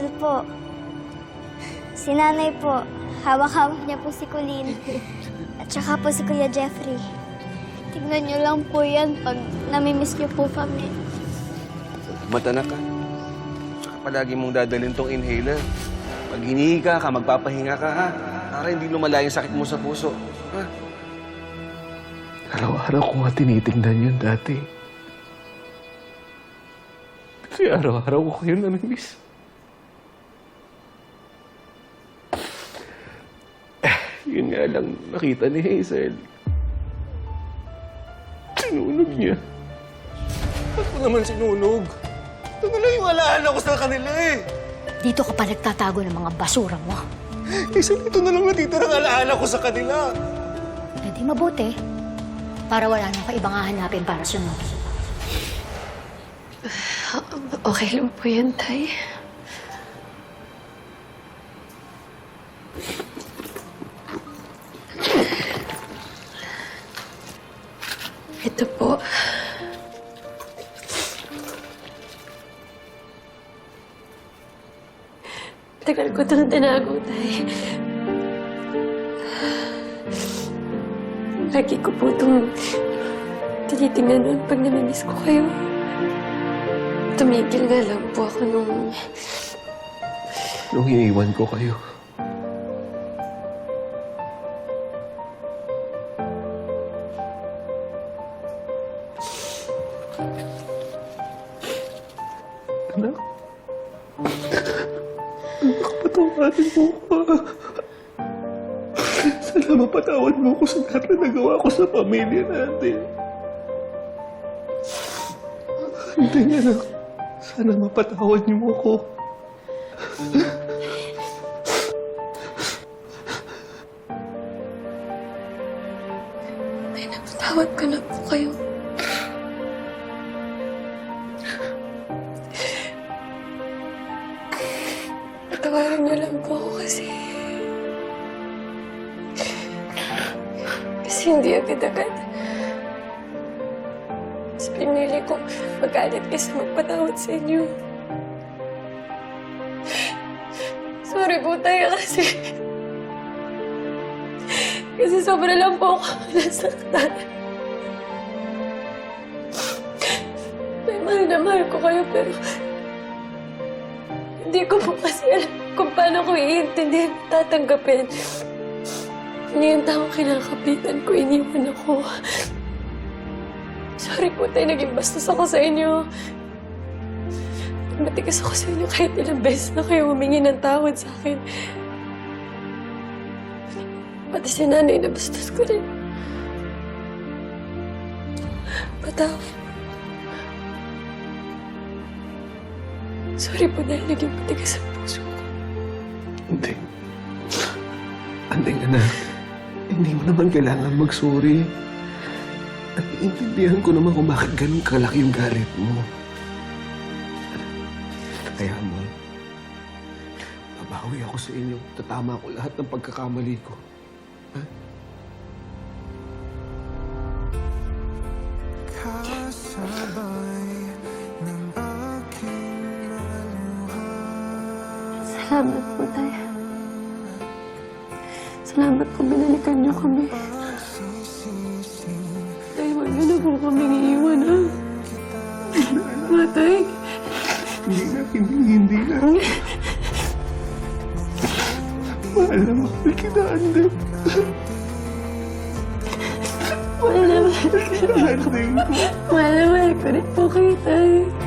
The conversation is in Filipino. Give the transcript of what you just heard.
Mahal po. Si nanay po, hawak-hawak niya po si Colleen. At saka po si Kuya Jeffrey. Tignan niyo lang po yan pag namimiss niyo po kami. Matanak ka. Tsaka palagi mong dadalhin tong inhaler. Pag hinihiga ka, magpapahinga ka, ha? Para hindi lumala yung sakit mo sa puso. Ha? Araw-araw ko nga tinitingnan yun dati. Kasi araw-araw ko kayo namimiss. Nga lang nakita ni Hazel. Sinunog niya. Ba't mo naman sinunog? Ito na lang yung alaala ko sa kanila eh. Dito ka pa nagtatago ng mga basura mo. Isa ito na lang natitira ang alaala ko sa kanila. Hindi mabuti. Para wala nang ka ibang hahanapin para sunod. Okay lang po yan, Tay. Ito po. Tagal ko itong tinago, Tay. Lagi ko po itong tinitingnan noon pag namimiss ko kayo. Tumigil nga lang po ako nung... Nung iniwan ko kayo. Anak. Mo ko. Sana mapatawad mo ko sa lahat na nagawa ko sa pamilya natin. Hindi, anak. Sana mapatawad niyo mo ko. Ay, napatawad ko na po kayo. Po ako kasi... Kasi hindi agad-agad. Mas pinili ko magalit kaysa magpatawad sa inyo. Sorry po tayo kasi... Kasi sobra lang po ako nasaktan. May mahal na mahal ko kayo pero... Hindi ko po kasi alam kung paano ko iintindihan at tatanggapin. Yung taong kinakapitan ko, iniwan ako. Sorry po tayo, naging bastos ako sa inyo. Matigas ako sa inyo kahit ilang beses na kayo humingi ng tawad sa akin. Pati si nanay na bastos ko rin. Pataw. Sorry po dahil naging matigas ang puso. Hindi. Anding anak, hindi mo naman kailangan mag-sorry. Naiintindihan ko naman kung bakit ganun kalaki yung galit mo. Kaya mo, babawi ako sa inyo. Tatama ko lahat ng pagkakamali ko. Ha? Salamat po tayo. Salamat po binalikan niyo kami. Tayo, wag niyo na po kami iiwan, ha? Matay. Hindi na, hindi, hindi na. Mahal na mahal kita, Andeng. Mahal na mahal ko. Mahal na mahal ko rin po kayo, tay.